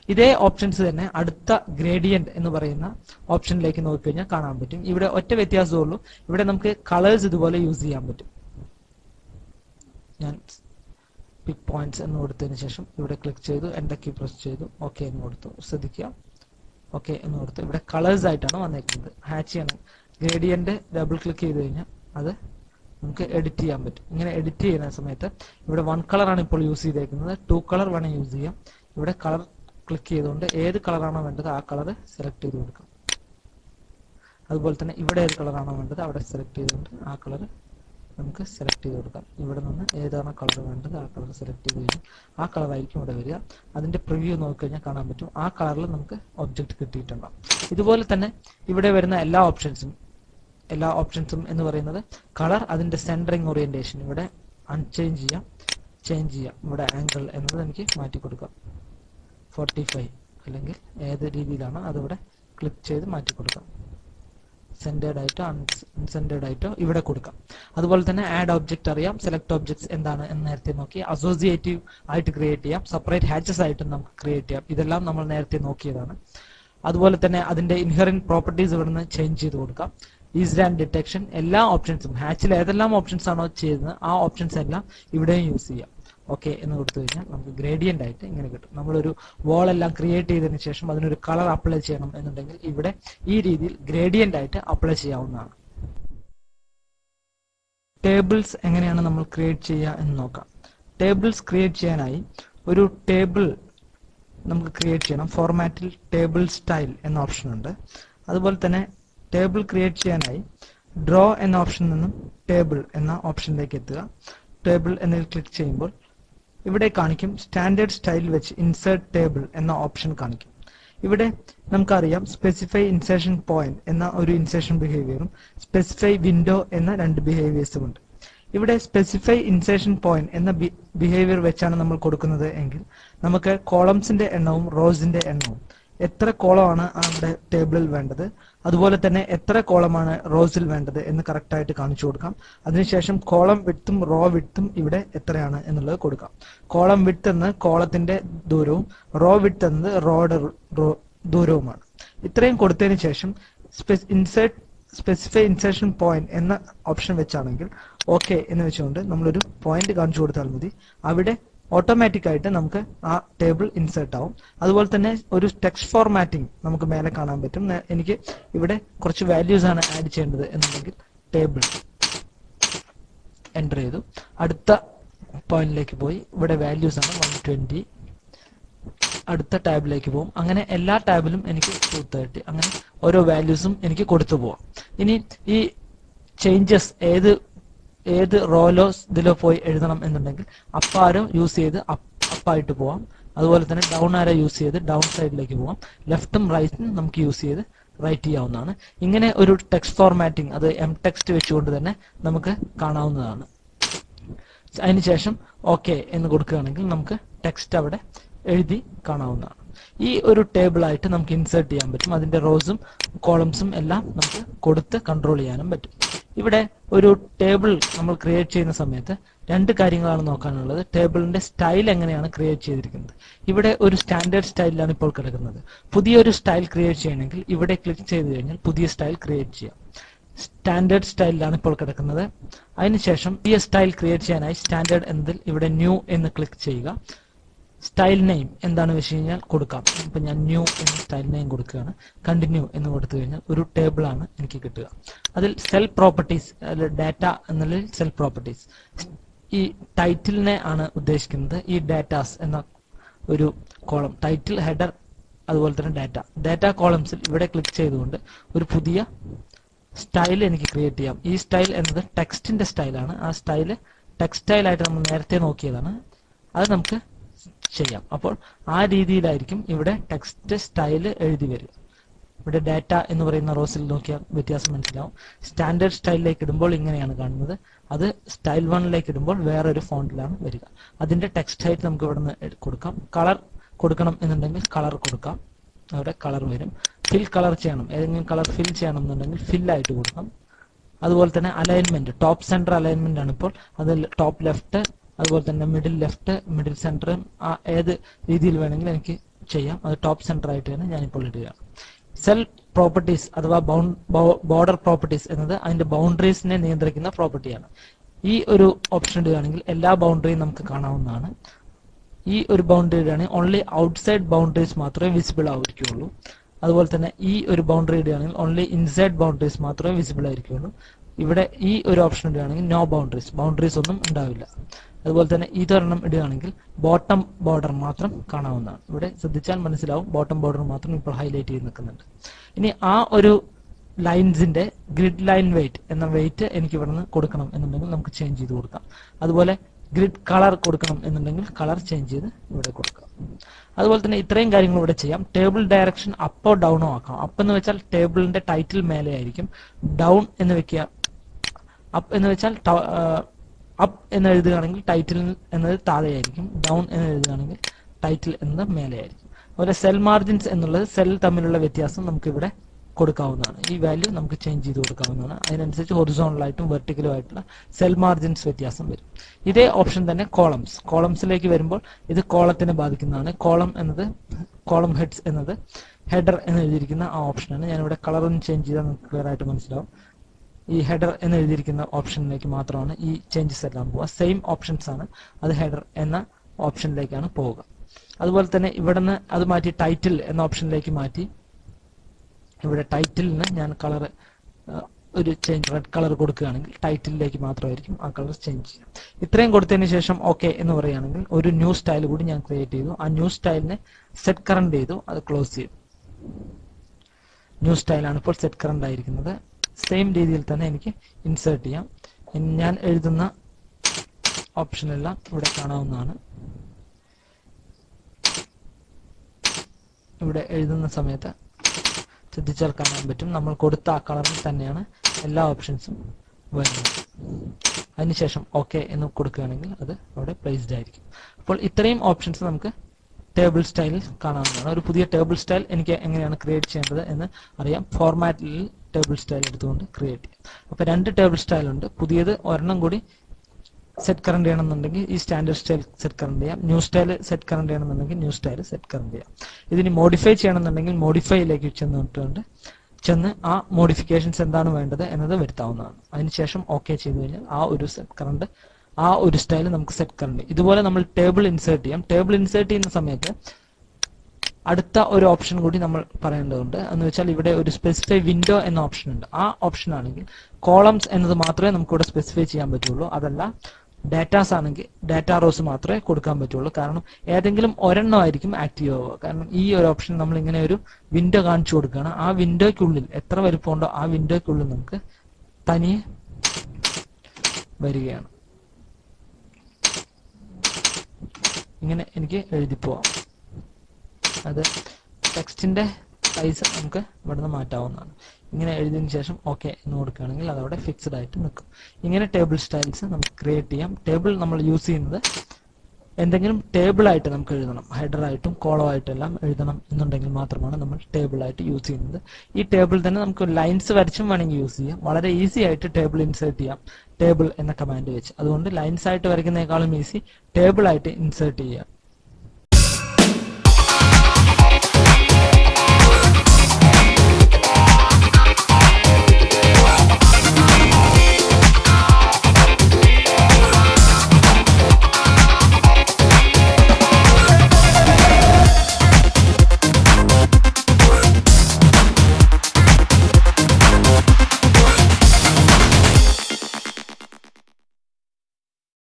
ഇതേ ഓപ്ഷൻസ് തന്നെ അടുത്ത ഗ്രേഡിയന്റ് എന്ന് പറയുന്ന ഓപ്ഷനിലേക്ക് നോക്കിക്കഴിഞ്ഞാൽ കാണാൻ പറ്റും. ഇവിടെ ഒറ്റ വ്യത്യാസമേ ഉള്ളൂ. ഇവിടെ നമുക്ക് കളേഴ്സ് ഇതുപോലെ യൂസ് ചെയ്യാൻ പറ്റും. ഞാൻ പിക് പോയിന്റ്സ് എന്ന് കൊടുത്തതിന് ശേഷം ഇവിടെ ക്ലിക്ക് ചെയ്തു എന്റെ കീ പ്രസ് ചെയ്തു ഓക്കെ എന്ന് കൊടുത്തു. ശ്രദ്ധിക്കുക. ഓക്കെ എന്ന് കൊടുത്തു. ഇവിടെ കളേഴ്സ് ആയിട്ടാണ് വന്നേക്കുന്നത്. ഹാച്ച് ചെയ്യണം ഗ്രേഡിയന്റ് ഡബിൾ ക്ലിക്ക് ചെയ്ത് കഴിഞ്ഞാൽ അത് നമുക്ക് എഡിറ്റ് ചെയ്യാൻ പറ്റും. ഇങ്ങനെ എഡിറ്റ് ചെയ്യുന്ന സമയത്ത് ഇവിടെ വൺ കളറാണ് ഇപ്പോൾ യൂസ് ചെയ്തേക്കുന്നത്. ടു കളർ വേണം യൂസ് ചെയ്യാം ഇവിടെ കളർ ക്ലിക്ക് ചെയ്തുകൊണ്ട് ഏത് കളറാണോ വേണ്ടത് ആ കളർ സെലക്ട് ചെയ്ത് കൊടുക്കാം. അതുപോലെ തന്നെ ഇവിടെ ഏത് കളറാണോ വേണ്ടത് അവിടെ സെലക്ട് ചെയ്തുകൊണ്ട് ആ കളർ നമുക്ക് സെലക്ട് ചെയ്ത് കൊടുക്കാം. ഇവിടെ നിന്ന് ഏതാണ് കളർ വേണ്ടത് ആ കളർ സെലക്ട് ചെയ്ത് കഴിഞ്ഞാൽ ആ കളറായിരിക്കും ഇവിടെ വരിക. അതിന്റെ പ്രിവ്യൂ നോക്കിക്കഴിഞ്ഞാൽ കാണാൻ പറ്റും. ആ കളറിൽ നമുക്ക് ഒബ്ജക്റ്റ് കിട്ടിയിട്ടുണ്ടാവും ഇതുപോലെ തന്നെ ഇവിടെ വരുന്ന എല്ലാ ഓപ്ഷൻസും എല്ലാ ഓപ്ഷൻസും എന്ന് പറയുന്നത്. കളർ അതിന്റെ സെന്ററിങ് ഓറിയന്റേഷൻ ഇവിടെ അൺചേഞ്ച് ചെയ്യാം. ചേഞ്ച് ചെയ്യാം. ഇവിടെ ആംഗിൾ എന്നത് എനിക്ക് മാറ്റി കൊടുക്കാം. ഫോർട്ടി ഫൈവ് അല്ലെങ്കിൽ ഏത് രീതിയിലാണോ അതിവിടെ ക്ലിക്ക് ചെയ്ത് മാറ്റി കൊടുക്കാം. സെന്റേഡ് ആയിട്ടോ അൺസെന്റേഡ് ആയിട്ടോ ഇവിടെ കൊടുക്കാം. അതുപോലെ തന്നെ ആഡ് ഒബ്ജക്റ്റ് അറിയാം. സെലക്ട് ഓബ്ജക്ട്സ് എന്താണ് എന്ന് നേരത്തെ നോക്കി. അസോസിയേറ്റീവ് ആയിട്ട് ക്രിയേറ്റ് ചെയ്യാം. സെപ്പറേറ്റ് ഹാച്ചസ് ആയിട്ടും നമുക്ക് ക്രിയേറ്റ് ചെയ്യാം. ഇതെല്ലാം നമ്മൾ നേരത്തെ നോക്കിയതാണ്. അതുപോലെ തന്നെ അതിന്റെ ഇൻഹെറിങ് പ്രോപ്പർട്ടീസ് ഇവിടുന്ന് ചേഞ്ച് ചെയ്ത് കൊടുക്കാം. ഈസ് ആൻഡ് ഡിറ്റക്ഷൻ എല്ലാ ഓപ്ഷൻസും ഹാച്ചിൽ ഏതെല്ലാം ഓപ്ഷൻസ് ആണോ ചെയ്യുന്നത് ആ ഓപ്ഷൻസ് എല്ലാം ഇവിടെയും യൂസ് ചെയ്യാം. ഓക്കെ എന്ന് കൊടുത്തു കഴിഞ്ഞാൽ നമുക്ക് ഗ്രേഡിയന്റ് ആയിട്ട് ഇങ്ങനെ കിട്ടും. നമ്മളൊരു വോൾ എല്ലാം ക്രിയേറ്റ് ചെയ്തതിനു ശേഷം അതിനൊരു കളർ അപ്ലൈ ചെയ്യണം എന്നുണ്ടെങ്കിൽ ഇവിടെ ഈ രീതിയിൽ ഗ്രേഡിയന്റ് ആയിട്ട് അപ്ലൈ ചെയ്യാവുന്നതാണ്. ടേബിൾസ് എങ്ങനെയാണ് നമ്മൾ ക്രിയേറ്റ് ചെയ്യുക എന്ന് നോക്കാം. ടേബിൾസ് ക്രിയേറ്റ് ചെയ്യാനായി ഒരു ടേബിൾ നമുക്ക് ക്രിയേറ്റ് ചെയ്യണം. ഫോർമാറ്റിൽ ടേബിൾ സ്റ്റൈൽ എന്ന ഓപ്ഷൻ ഉണ്ട്. അതുപോലെ തന്നെ ടേബിൾ ക്രിയേറ്റ് ചെയ്യാനായി ഡ്രോ എന്ന ഓപ്ഷനിൽ നിന്നും ടേബിൾ എന്ന ഓപ്ഷനിലേക്ക് എത്തുക. ടേബിൾ എന്നതിൽ ക്ലിക്ക് ചെയ്യുമ്പോൾ ഇവിടെ കാണിക്കും സ്റ്റാൻഡേർഡ് സ്റ്റൈൽ വെച്ച് ഇൻസേർട്ട് ടേബിൾ എന്ന ഓപ്ഷൻ കാണിക്കും. ഇവിടെ നമുക്കറിയാം സ്പെസിഫൈ ഇൻസേഷൻ പോയിന്റ് എന്ന ഒരു ഇൻസേഷൻ ബിഹേവിയറും സ്പെസിഫൈ വിൻഡോ എന്ന രണ്ട് ബിഹേവിയേഴ്സും ഉണ്ട്. ഇവിടെ സ്പെസിഫൈ ഇൻസേഷൻ പോയിന്റ് എന്ന ബിഹേവിയർ വെച്ചാണ് നമ്മൾ കൊടുക്കുന്നത് എങ്കിൽ നമുക്ക് കോളംസിന്റെ എണ്ണവും റോസിന്റെ എണ്ണവും എത്ര കോളമാണ് നമ്മുടെ ടേബിളിൽ വേണ്ടത്? അതുപോലെ തന്നെ എത്ര കോളമാണ് റോസിൽ വേണ്ടത് എന്ന് കറക്റ്റ് ആയിട്ട് കാണിച്ചു കൊടുക്കാം. അതിനുശേഷം കോളം വിട്ടും റോ വിട്ടും ഇവിടെ എത്രയാണ് എന്നുള്ളത് കൊടുക്കാം. കോളം വിട്ട് എന്ന് കോളത്തിന്റെ ദൂരവും റോ വിട്ട് എന്നത് റോയുടെ ദൂരവുമാണ്. ഇത്രയും കൊടുത്തതിന് ശേഷം ഇൻസേർട്ട് സ്പെസിഫൈ ഇൻസേർഷൻ പോയിന്റ് എന്ന ഓപ്ഷൻ വെച്ചാണെങ്കിൽ ഓക്കെ എന്ന് വെച്ചുകൊണ്ട് നമ്മളൊരു പോയിന്റ് കാണിച്ചു കൊടുത്താൽ മതി. അവിടെ ഓട്ടോമാറ്റിക് ആയിട്ട് നമുക്ക് ആ ടേബിൾ ഇൻസേർട്ട് ആവും. അതുപോലെ തന്നെ ഒരു ടെക്സ്റ്റ് ഫോർമാറ്റിംഗ് നമുക്ക് മേലെ കാണാൻ പറ്റും. എനിക്ക് ഇവിടെ കുറച്ച് വാല്യൂസ് ആണ് ആഡ് ചെയ്യേണ്ടത് എന്നുണ്ടെങ്കിൽ ടേബിൾ എന്റർ ചെയ്തു. അടുത്ത പോയിന്റിലേക്ക് പോയി. ഇവിടെ വാല്യൂസ് ആണ് വൺ ട്വന്റി അടുത്ത ടാബിലേക്ക് പോകും. അങ്ങനെ എല്ലാ ടാബിലും എനിക്ക് ടു തേർട്ടി അങ്ങനെ ഓരോ വാല്യൂസും എനിക്ക് കൊടുത്തു പോവാം. ഇനി ഈ ചേഞ്ചസ് ഏത് ഏത് റോലോ ഇതിലോ പോയി എഴുതണം എന്നുണ്ടെങ്കിൽ അപ്പാരോ യൂസ് ചെയ്ത് അപ്പായിട്ട് പോവാം. അതുപോലെ തന്നെ ഡൗൺ ആരോ യൂസ് ചെയ്ത് ഡൗൺ സൈഡിലേക്ക് പോവാം. ലെഫ്റ്റും റൈറ്റും നമുക്ക് യൂസ് ചെയ്ത് റൈറ്റ് ചെയ്യാവുന്നതാണ്. ഇങ്ങനെ ഒരു ടെക്സ്റ്റ് ഫോർമാറ്റിംഗ് അത് എം ടെക്സ്റ്റ് വെച്ചുകൊണ്ട് തന്നെ നമുക്ക് കാണാവുന്നതാണ്. അതിനുശേഷം ഓക്കെ എന്ന് കൊടുക്കുകയാണെങ്കിൽ നമുക്ക് ടെക്സ്റ്റ് അവിടെ എഴുതി കാണാവുന്നതാണ്. ഈ ഒരു ടേബിൾ ആയിട്ട് നമുക്ക് ഇൻസേർട്ട് ചെയ്യാൻ പറ്റും. അതിന്റെ റോസും കോളംസും എല്ലാം നമുക്ക് കൊടുത്ത് കൺട്രോൾ ചെയ്യാനും പറ്റും. ഇവിടെ ഒരു ടേബിൾ നമ്മൾ ക്രിയേറ്റ് ചെയ്യുന്ന സമയത്ത് രണ്ട് കാര്യങ്ങളാണ് നോക്കാനുള്ളത്. ടേബിളിന്റെ സ്റ്റൈൽ എങ്ങനെയാണ് ക്രിയേറ്റ് ചെയ്തിരിക്കുന്നത്. ഇവിടെ ഒരു സ്റ്റാൻഡേർഡ് സ്റ്റൈലിലാണ് ഇപ്പോൾ കിടക്കുന്നത്. പുതിയൊരു സ്റ്റൈൽ ക്രിയേറ്റ് ചെയ്യണമെങ്കിൽ ഇവിടെ ക്ലിക്ക് ചെയ്ത് കഴിഞ്ഞാൽ പുതിയ സ്റ്റൈൽ ക്രിയേറ്റ് ചെയ്യാം. സ്റ്റാൻഡേർഡ് സ്റ്റൈലിലാണ് ഇപ്പോൾ കിടക്കുന്നത്. അതിനുശേഷം പുതിയ സ്റ്റൈൽ ക്രിയേറ്റ് ചെയ്യാനായി സ്റ്റാൻഡേർഡ് എന്നതിൽ ഇവിടെ ന്യൂ എന്ന് ക്ലിക്ക് ചെയ്യുക. സ്റ്റൈൽ നെയിം എന്താണ് വെച്ച് കഴിഞ്ഞാൽ കൊടുക്കാം. ഇപ്പൊ ഞാൻ ന്യൂ എന്ന് സ്റ്റൈൽ നെയിം കൊടുക്കുകയാണ്. കണ്ടിന്യൂ എന്ന് കൊടുത്തു കഴിഞ്ഞാൽ ഒരു ടേബിൾ ആണ് എനിക്ക് കിട്ടുക. അതിൽ സെൽ പ്രോപ്പർട്ടീസ് അതിൽ ഡാറ്റ എന്നുള്ളതിൽ സെൽ പ്രോപ്പർട്ടീസ് ഈ ടൈറ്റിലിനെ ആണ് ഉദ്ദേശിക്കുന്നത്. ഈ ഡാറ്റാസ് എന്ന ഒരു കോളം ടൈറ്റിൽ ഹെഡർ അതുപോലെ തന്നെ ഡാറ്റ ഡാറ്റ കോളംസിൽ ഇവിടെ ക്ലിക്ക് ചെയ്തുകൊണ്ട് ഒരു പുതിയ സ്റ്റൈൽ എനിക്ക് ക്രിയേറ്റ് ചെയ്യാം. ഈ സ്റ്റൈൽ എന്നത് ടെക്സ്റ്റിന്റെ സ്റ്റൈലാണ് ആ സ്റ്റൈൽ ടെക്സ്റ്റൈൽ ആയിട്ട് നമ്മൾ നേരത്തെ നോക്കിയതാണ്. അത് നമുക്ക് ചെയ്യാം അപ്പോൾ ആ രീതിയിലായിരിക്കും ഇവിടെ ടെക്സ്റ്റ് സ്റ്റൈൽ എഴുതി വരിക. ഇവിടെ ഡാറ്റ എന്ന് പറയുന്ന റോസിൽ നോക്കിയാൽ വ്യത്യാസം മനസ്സിലാവും. സ്റ്റാൻഡേർഡ് സ്റ്റൈലിലേക്ക് ഇടുമ്പോൾ ഇങ്ങനെയാണ് കാണുന്നത്. അത് സ്റ്റൈൽ വണ്ണിലേക്ക് ഇടുമ്പോൾ വേറെ ഒരു ഫോണ്ടിലാണ് വരിക. അതിന്റെ ടെക്സ്റ്റ് ഹൈറ്റ് നമുക്ക് ഇവിടെ നിന്ന് കൊടുക്കാം. കളർ കൊടുക്കണം എന്നുണ്ടെങ്കിൽ കളർ കൊടുക്കാം. അവിടെ കളർ വരും. ഫിൽ കളർ ചെയ്യണം. ഏതെങ്കിലും കളർ ഫിൽ ചെയ്യണം എന്നുണ്ടെങ്കിൽ ഫിൽ ആയിട്ട് കൊടുക്കാം. അതുപോലെ തന്നെ അലൈൻമെന്റ് ടോപ്പ് സെന്റർ അലൈൻമെന്റ് ആണ് ഇപ്പോൾ. അതിൽ ടോപ്പ് ലെഫ്റ്റ് അതുപോലെ തന്നെ മിഡിൽ ലെഫ്റ്റ് മിഡിൽ സെന്റർ ഏത് രീതിയിൽ വേണമെങ്കിലും എനിക്ക് ചെയ്യാം. അത് ടോപ്പ് സെന്റർ ആയിട്ട് തന്നെ ഞാനിപ്പോൾ ഇടുക. സെൽ പ്രോപ്പർട്ടീസ് അഥവാ ബോർഡർ പ്രോപ്പർട്ടീസ് എന്നത് അതിന്റെ ബൗണ്ടറീസിനെ നിയന്ത്രിക്കുന്ന പ്രോപ്പർട്ടിയാണ് ഈ ഒരു ഓപ്ഷൻ ഇടുകയാണെങ്കിൽ എല്ലാ ബൗണ്ടറിയും നമുക്ക് കാണാവുന്നതാണ്. ഈ ഒരു ബൗണ്ടറി ഇടുകയാണെങ്കിൽ ഓൺലി ഔട്ട്സൈഡ് ബൗണ്ടറീസ് മാത്രമേ വിസിബിൾ ആയിരിക്കുള്ളൂ. അതുപോലെ തന്നെ ഈ ഒരു ബൗണ്ടറി ഇടുകയാണെങ്കിൽ ഓൺലി ഇൻസൈഡ് ബൗണ്ടറീസ് മാത്രമേ വിസിബിൾ ആയിരിക്കുള്ളൂ. ഇവിടെ ഈ ഒരു ഓപ്ഷൻ ഇടുകയാണെങ്കിൽ നോ ബൗണ്ടറീസ് ബൗണ്ടറീസ് ഒന്നും ഉണ്ടാവില്ല. അതുപോലെ തന്നെ ഇതൊരെണ്ണം ഇടുകയാണെങ്കിൽ ബോട്ടം ബോർഡർ മാത്രം കാണാവുന്നതാണ്. ഇവിടെ ശ്രദ്ധിച്ചാൽ മനസ്സിലാവും ബോട്ടം ബോർഡർ മാത്രം ഇപ്പോൾ ഹൈലൈറ്റ് ചെയ്ത് നിൽക്കുന്നുണ്ട്. ഇനി ആ ഒരു ലൈൻസിന്റെ ഗ്രിഡ് ലൈൻ വെയിറ്റ് എന്ന വെയിറ്റ് എനിക്ക് ഇവിടെ നിന്ന് കൊടുക്കണം എന്നുണ്ടെങ്കിൽ നമുക്ക് ചേഞ്ച് ചെയ്ത് കൊടുക്കാം. അതുപോലെ ഗ്രിഡ് കളർ കൊടുക്കണം എന്നുണ്ടെങ്കിൽ കളർ ചേഞ്ച് ചെയ്ത് ഇവിടെ കൊടുക്കാം. അതുപോലെ തന്നെ ഇത്രയും കാര്യങ്ങൾ ഇവിടെ ചെയ്യാം. ടേബിൾ ഡയറക്ഷൻ അപ്പോ ഡൗണോ ആക്കാം. അപ്പ് എന്ന് വെച്ചാൽ ടേബിളിന്റെ ടൈറ്റിൽ മേലെ ആയിരിക്കും ഡൗൺ എന്ന് വെക്കുക. അപ്പ് എന്ന് വെച്ചാൽ അപ്പ് എന്ന് എഴുതുകയാണെങ്കിൽ ടൈറ്റിൽ എന്നത് താഴെയായിരിക്കും ഡൗൺ എന്ന് എഴുതുകയാണെങ്കിൽ ടൈറ്റിൽ എന്നത് മേലെയായിരിക്കും. അതുപോലെ സെൽ മാർജിൻസ് എന്നുള്ളത് സെൽ തമ്മിലുള്ള വ്യത്യാസം നമുക്ക് ഇവിടെ കൊടുക്കാവുന്നതാണ്. ഈ വാല്യൂ നമുക്ക് ചേഞ്ച് ചെയ്ത് കൊടുക്കാവുന്നതാണ്. അതിനനുസരിച്ച് ഹൊറിസോണലായിട്ടും വെർട്ടിക്കലും ആയിട്ടുള്ള സെൽ മാർജിൻസ് വ്യത്യാസം വരും. ഇതേ ഓപ്ഷൻ തന്നെ കോളംസ് കോളംസിലേക്ക് വരുമ്പോൾ ഇത് കോളത്തിനെ ബാധിക്കുന്നതാണ്. കോളം എന്നത് കോളം ഹെഡ്സ് എന്നത് ഹെഡർ എന്ന് എഴുതിയിരിക്കുന്ന ആ ഓപ്ഷനാണ് ഞാനിവിടെ കളറൊന്നും ചേഞ്ച് ചെയ്താൽ നമുക്ക് ക്ലിയർ ആയിട്ട് മനസ്സിലാവും. ഈ ഹെഡർ എന്ന് എഴുതിയിരിക്കുന്ന ഓപ്ഷനിലേക്ക് മാത്രമാണ് ഈ ചേഞ്ചസ് എല്ലാം പോവുക. സെയിം ഓപ്ഷൻസ് ആണ്. അത് ഹെഡർ എന്ന ഓപ്ഷനിലേക്കാണ് പോവുക. അതുപോലെ തന്നെ ഇവിടെ നിന്ന് അത് മാറ്റി ടൈറ്റിൽ എന്ന ഓപ്ഷനിലേക്ക് മാറ്റി. ഇവിടെ ടൈറ്റിലിന് ഞാൻ കളർ ഒരു ചേഞ്ച് റെഡ് കളർ കൊടുക്കുകയാണെങ്കിൽ ടൈറ്റിലേക്ക് മാത്രമായിരിക്കും ആ കളർ ചേഞ്ച് ചെയ്യാം ഇത്രയും കൊടുത്തതിന് ശേഷം ഓക്കെ എന്ന് പറയുകയാണെങ്കിൽ ഒരു ന്യൂ സ്റ്റൈൽ കൂടി ഞാൻ ക്രിയേറ്റ് ചെയ്തു. ആ ന്യൂ സ്റ്റൈലിനെ സെറ്റ് കറണ്ട് ചെയ്തു. അത് ക്ലോസ് ചെയ്തു. ന്യൂ സ്റ്റൈലാണ് ഇപ്പോൾ സെറ്റ് കറണ്ട് ആയിരിക്കുന്നത്. സെയിം രീതിയിൽ തന്നെ എനിക്ക് ഇൻസേർട്ട് ചെയ്യാം. ഞാൻ എഴുതുന്ന ഓപ്ഷനെല്ലാം ഇവിടെ കാണാവുന്നതാണ്. ഇവിടെ എഴുതുന്ന സമയത്ത് ശ്രദ്ധിച്ചാൽ കാണാൻ പറ്റും. നമ്മൾ കൊടുത്ത ആ കളറിൽ തന്നെയാണ് എല്ലാ ഓപ്ഷൻസും വരുന്നത്. അതിനുശേഷം ഓക്കെ എന്ന് കൊടുക്കുകയാണെങ്കിൽ അത് അവിടെ പ്ലേസ്ഡ് ആയിരിക്കും. അപ്പോൾ ഇത്രയും ഓപ്ഷൻസ് നമുക്ക് ടേബിൾ സ്റ്റൈലിൽ കാണാവുന്നതാണ്. ഒരു പുതിയ ടേബിൾ സ്റ്റൈൽ എനിക്ക് എങ്ങനെയാണ് ക്രിയേറ്റ് ചെയ്യേണ്ടത് എന്ന് അറിയാം. ഫോർമാറ്റിൽ ടേബിൾ സ്റ്റൈൽ എടുത്തുകൊണ്ട് ക്രിയേറ്റ് ചെയ്യാം. അപ്പൊ രണ്ട് ടേബിൾ സ്റ്റൈൽ ഉണ്ട്. പുതിയത് ഒരെണ്ണം കൂടി സെറ്റ് കറണ്ട് ചെയ്യണമെന്നുണ്ടെങ്കിൽ ഈ സ്റ്റാൻഡേർഡ് സ്റ്റൈൽ സെറ്റ് കറണ്ട് ചെയ്യാം. ന്യൂ സ്റ്റൈൽ സെറ്റ് കറണ്ട് ചെയ്യണമെന്നുണ്ടെങ്കിൽ ന്യൂ സ്റ്റൈൽ സെറ്റ് കറണ്ട് ചെയ്യാം. ഇതിന് മോഡിഫൈ ചെയ്യണമെന്നുണ്ടെങ്കിൽ മോഡിഫൈയിലേക്ക് ചെന്നിട്ടുണ്ട്. ചെന്ന് ആ മോഡിഫിക്കേഷൻസ് എന്താണ് വേണ്ടത് എന്നത് വരുത്താവുന്നതാണ്. അതിനുശേഷം ഓക്കെ ചെയ്ത് കഴിഞ്ഞാൽ ആ ഒരു സെറ്റ് കറണ്ട് ആ ഒരു സ്റ്റൈൽ നമുക്ക് സെറ്റ് കറണ്ട് ഇതുപോലെ നമ്മൾ ടേബിൾ ഇൻസേർട്ട് ചെയ്യാം. ടേബിൾ ഇൻസേർട്ട് ചെയ്യുന്ന സമയത്ത് അടുത്ത ഒരു ഓപ്ഷൻ കൂടി നമ്മൾ പറയേണ്ടതുണ്ട്. എന്ന് വെച്ചാൽ ഇവിടെ ഒരു സ്പെസിഫൈ വിൻഡോ എന്ന ഓപ്ഷൻ ഉണ്ട്. ആ ഓപ്ഷൻ ആണെങ്കിൽ കോളംസ് എന്നത് മാത്രമേ നമുക്ക് ഇവിടെ സ്പെസിഫൈ ചെയ്യാൻ പറ്റുള്ളൂ. അതല്ല ഡാറ്റാസ് ആണെങ്കിൽ ഡാറ്റ റോസ് മാത്രമേ കൊടുക്കാൻ പറ്റുള്ളൂ. കാരണം ഏതെങ്കിലും ഒരെണ്ണം ആയിരിക്കും ആക്റ്റീവ് ആവുക. കാരണം ഈ ഒരു ഓപ്ഷൻ നമ്മൾ ഇങ്ങനെ ഒരു വിൻഡോ കാണിച്ചു കൊടുക്കുകയാണ്. ആ വിൻഡോയ്ക്കുള്ളിൽ എത്ര വലുപ്പമുണ്ടോ ആ വിൻഡോയ്ക്കുള്ളിൽ നമുക്ക് തനിയെ വരികയാണ്. ഇങ്ങനെ എനിക്ക് എഴുതി പോവാം അത് ടെക്സ്റ്റിന്റെ സൈസ് നമുക്ക് ഇവിടുന്ന് മാറ്റാവുന്നതാണ്. ഇങ്ങനെ എഴുതിയതിനു ശേഷം ഓക്കെ എന്ന് കൊടുക്കുകയാണെങ്കിൽ അതവിടെ ഫിക്സ്ഡ് ആയിട്ട് നിൽക്കും. ഇങ്ങനെ ടേബിൾ സ്റ്റൈൽസ് നമുക്ക് ക്രിയേറ്റ് ചെയ്യാം. ടേബിൾ നമ്മൾ യൂസ് ചെയ്യുന്നത് എന്തെങ്കിലും ടേബിൾ ആയിട്ട് നമുക്ക് എഴുതണം. ഹെഡർ ആയിട്ടും കോളോ ആയിട്ടും എല്ലാം എഴുതണം എന്നുണ്ടെങ്കിൽ മാത്രമാണ് നമ്മൾ ടേബിൾ ആയിട്ട് യൂസ് ചെയ്യുന്നത്. ഈ ടേബിൾ തന്നെ നമുക്ക് ലൈൻസ് വരച്ചും വേണമെങ്കിൽ യൂസ് ചെയ്യാം. വളരെ ഈസി ആയിട്ട് ടേബിൾ ഇൻസേർട്ട് ചെയ്യാം. ടേബിൾ എന്ന കമാൻഡ് വെച്ച്. അതുകൊണ്ട് ലൈൻസ് ആയിട്ട് വരയ്ക്കുന്നതിനേക്കാളും ഈസി ടേബിൾ ആയിട്ട് ഇൻസേർട്ട് ചെയ്യാം.